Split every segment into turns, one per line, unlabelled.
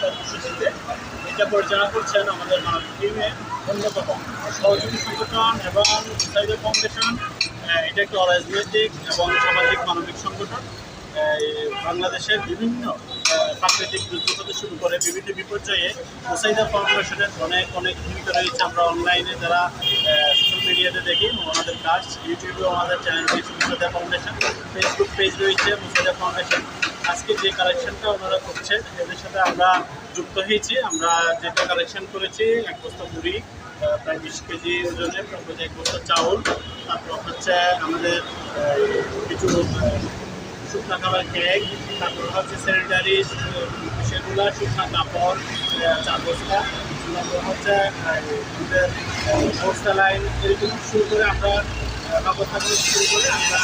কর্মসূচিতে এটা পরিচালনা করছেন আমাদের মানব টিমের অন্যতম সহযোগী সংগঠন এবং সাইবার ফাউন্ডেশন এটা একটি অরাজনৈতিক এবং সামাজিক মানবিক সংগঠন। বাংলাদেশের বিভিন্ন প্রাকৃতিক দুর্যোগ হতে শুরু করে বিভিন্ন বিপর্যয়ে মুসাইদা ফাউন্ডেশনের অনেক অনেক ভূমিকা রয়েছে। আমরা অনলাইনে যারা মিডিয়াতে দেখি, ওনাদের কাজ ইউটিউবে আমাদের চ্যানেল রয়েছে মুসাইদা ফাউন্ডেশন ফেসবুক পেজ রয়েছে মুসাইদা ফাউন্ডেশন আজকে যে কালেকশনটা ওনারা করছেন এদের সাথে আমরা যুক্ত হয়েছি। আমরা যেটা কালেকশন করেছি, এক বস্তা মুড়ি প্রায় বিশ কেজি ওজনে প্রায় এক বস্তা চাউল, তারপর হচ্ছে আমাদের কিছু শুকনো খাবার কেক তারপর হচ্ছে স্যানিটারি সেগুলো, শুকনো কাপড় চার বস্তা। হচ্ছে আমাদের বস্তা লাইন শুরু করে আমরা করে শুরু করে আমরা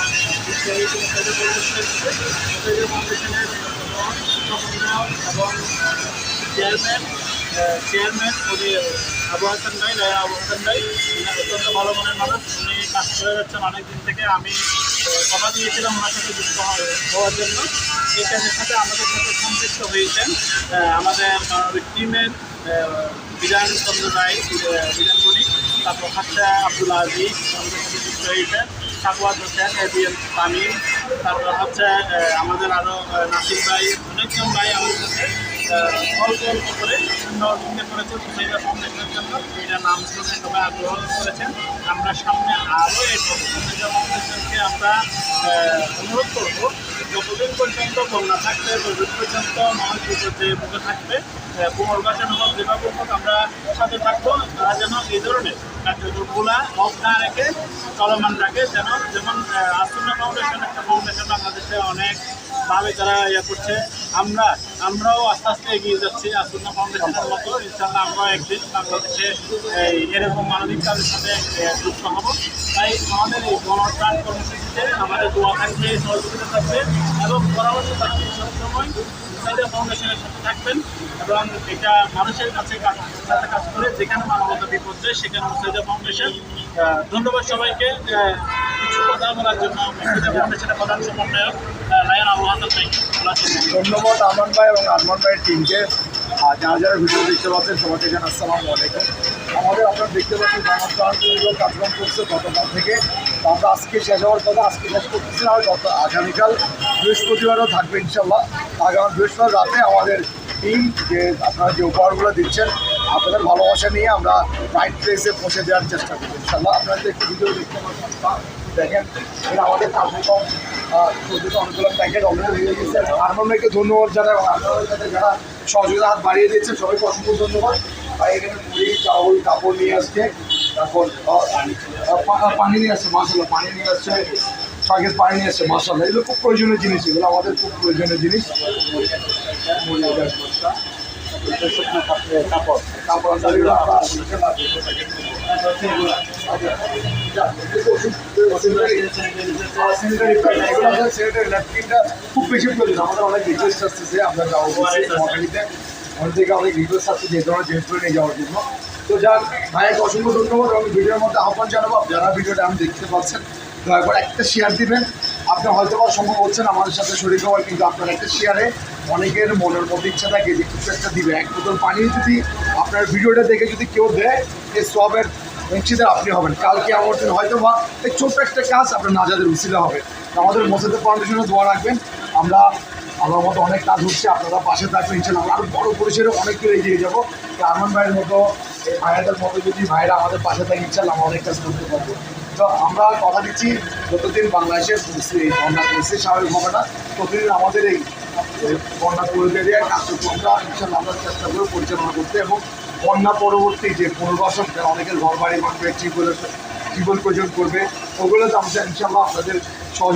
ফাউন্ডেশনের এবং চেয়ারম্যান চেয়ারম্যান উনি আবু হাসান ভাই ভাই। অত্যন্ত ভালো মনের মানুষ। উনি কাজ করে যাচ্ছেন অনেকদিন থেকে। আমি কথা দিয়েছিলাম ওনার সাথে যুক্ত হওয়ার- জন্য। এই আমাদের সাথে সম্পৃক্ত হয়েছেন আমাদের টিমের বিধান চন্দ্র রায় বিধান বণিক তারপর হচ্ছে আব্দুল আজিজ সাকুয়াত হোসেন তামিম, তারপর হচ্ছে আমাদের আরও নাসির ভাই, অনেকজন ভাই আমাদের সাথে অল্প অল্প করে সহযোগিতা করেছেন মুসাইদা ফাউন্ডেশনের জন্য। নাম শুনে সবাই আগ্রহ করেছেন। আমরা সামনে আরও এই ফাউন্ডেশনকে আমরা অনুরোধ করব যতদিন পর্যন্ত বন্যা থাকবে, ততদিন পর্যন্ত মানুষ যে মুখে থাকবে। পুনর্বাসন এবং হোক আমরা সাথে থাকব। তারা যেন এই ধরনের কার্যক্রমগুলা অফ না রেখে, চলমান রাখে, যেন যেমন আসন্ন ফাউন্ডেশন একটা ফাউন্ডেশন বাংলাদেশে অনেক ভাবে তারা ইয়ে করছে, আমরা, আমরাও আস্তে আস্তে এগিয়ে যাচ্ছি। আসুন্না ফাউন্ডেশনের মতো ইনশাল্লাহ আমরাও একদিন বাংলাদেশে এরকম মানবিক কাজের সাথে যুক্ত হব। তাই আমাদের এই গণত্রাণ কর্মসূচিতে আমাদের দোয়া থাকবে, সহযোগিতা থাকবে এবং পরামর্শ থাকবে সবসময় মুসাইদা ফাউন্ডেশনের সাথে থাকবেন এবং এটা মানুষের কাছে কাজ সাথে কাজ করে, যেখানে মানবতা বিপর্যয় সেখানে মুসাইদা ফাউন্ডেশন ধন্যবাদ সবাইকে কিছু কথা বলার জন্য ফাউন্ডেশনের প্রধান সমন্বয়ক
ধন্যবাদ আরমান ভাই এবং আরমান ভাইয়ের টিমকে যারা যারা ভিডিও দেখতে পাচ্ছেন, সবাইকে জানাই আসসালামু আলাইকুম। আমাদের আপনারা দেখতে পাচ্ছেন গণপ্রাণগুলো কাজকর্ম করছে গতকাল থেকে। আমরা আজকে শেষ হওয়ার কথা আজকে শেষ করতেছি না, গত আগামীকাল বৃহস্পতিবারও থাকবে ইনশাল্লাহ আগামী বৃহস্পতিবার রাতে আমাদের টিম যে আপনারা যে উপহারগুলো দিচ্ছেন, আপনাদের ভালোবাসা নিয়ে আমরা রাইট প্লেসে পৌঁছে দেওয়ার চেষ্টা করব ইনশাল্লাহ আপনারা যে একটু ভিডিও দেখতে পাচ্ছেন দেখেন, এটা আমাদের কার্যক্রম চোদ্দোশো অনেকগুলো প্যাকেট অলরেডি হয়ে গেছে। আরমান ভাইকে ধন্যবাদ জানাই এবং যারা সহযোগিতা হাত বাড়িয়ে দিয়েছে, সবাইকে অসংখ্য ধন্যবাদ। আর এখানে মুড়ি চাউল, কাপড় নিয়ে আসছে, তারপর পানি নিয়ে আসছে মাসাল্লাহ পানি নিয়ে আসছে শাকের পানি নিয়ে আসছে মাসাল্লাহ এগুলো খুব প্রয়োজনীয় জিনিস, এগুলো আমাদের খুব প্রয়োজনীয় জিনিস। কাপড় কাপড় খুব বেশি প্রয়োজন আমাদের অনেক রিকোয়েস্ট আসতেছে আমরা যাব মহাখালীতে অনেক থেকে অনেক রিকোয়েস্ট আসছে যে ধরনের নিয়ে যাওয়ার জন্য তো যাক ভাইকে অসংখ্য ধন্যবাদ এবং ভিডিওর মধ্যে আহ্বান জানাব যারা ভিডিওটা আমি দেখতে পাচ্ছেন দয়া করে একটা শেয়ার দিবেন আপনি হয়তো বা সম্ভব হচ্ছেন আমাদের সাথে শরীর হওয়ার কিন্তু আপনার একটা শেয়ারে অনেকের মনের মধ্যে ইচ্ছা থাকে যে কিছু একটা দিবে। এক বোতল পানি যদি আপনার ভিডিওটা দেখে যদি কেউ দেয় এই সবের অংশীদার আপনি হবেন। কালকে আমার দিন হয়তো বা এই ছোট্ট একটা কাজ আপনার নাজাদের উচিলা হবে। আমাদের মসজিদের ফাউন্ডেশনে দোয়া রাখবেন। আমরা আমার মতো অনেক কাজ হচ্ছে, আপনারা পাশে থাকবেন ইনশাল্লাহ আমরা আরও বড় পরিসরে অনেক এগিয়ে যাব। আরমান ভাইয়ের মতো ভাইয়াদের মতো যদি ভাইরা আমাদের পাশে থাকে ইনশাল্লাহ আমরা অনেক কাজ করতে পারব। তো আমরা কথা দিচ্ছি যতদিন বাংলাদেশের বন্যা পরিস্থিতি স্বাভাবিক হবে না ততদিন আমাদের এই বন্যা দেওয়ার কার্যক্রমটা ইনশাল্লাহ আমরা চেষ্টা করে পরিচালনা করতে এবং বন্যা পরবর্তী যে পুনর্বাসন অনেকের ঘর বাড়ি বানবে টিউবওয়েল টিউবওয়েল প্রয়োজন করবে ওগুলো তো আমরা ইনশাল্লাহ আপনাদের সহযোগিতা